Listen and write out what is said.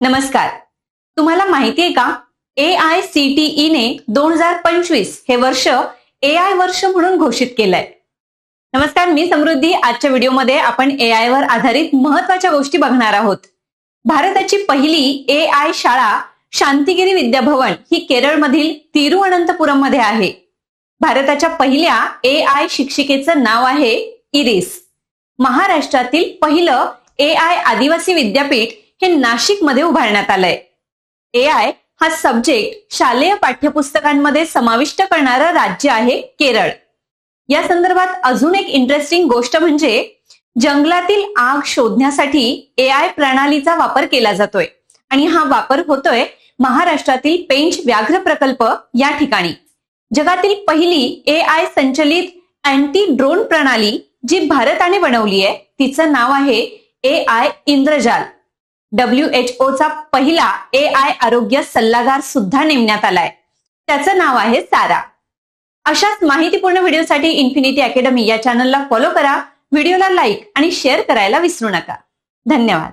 नमस्कार. तुम्हाला माहिती आहे का? A I C T E ने दोन हजार पंचवीस हे वर्ष ए आय वर्ष म्हणून घोषित केलंय. नमस्कार मी समृद्धी. आजच्या व्हिडिओमध्ये आपण ए आय वर आधारित महत्त्वाच्या गोष्टी बघणार आहोत. भारताची पहिली ए आय शाळा शांतिगिरी विद्याभवन ही केरळमधील तिरुअनंतपुरममध्ये आहे. भारताच्या पहिल्या ए आय शिक्षिकेचं नाव आहे इरिस. महाराष्ट्रातील पहिलं ए आय आदिवासी विद्यापीठ हे नाशिकमध्ये उभारण्यात आलंय. ए आय हा सब्जेक्ट शालेय पाठ्यपुस्तकांमध्ये समाविष्ट करणारं राज्य आहे केरळ. या संदर्भात अजून एक इंटरेस्टिंग गोष्ट म्हणजे जंगलातील आग शोधण्यासाठी ए आय प्रणालीचा वापर केला जातोय. आणि हा वापर होतोय महाराष्ट्रातील पेंच व्याघ्र प्रकल्प या ठिकाणी. जगातील पहिली ए आय संचलित अँटी ड्रोन प्रणाली जी भारताने बनवली आहे तिचं नाव आहे A I Indrajal. W H चा पहिला ए आय आरोग्य सल्लागार सुद्धा नेमण्यात आलाय. त्याचं नाव आहे सारा. अशाच माहितीपूर्ण व्हिडिओसाठी इन्फिनिटी अकॅडमी या चॅनलला फॉलो करा व्हिडिओला लाईक आणि शेअर करायला विसरू नका. धन्यवाद.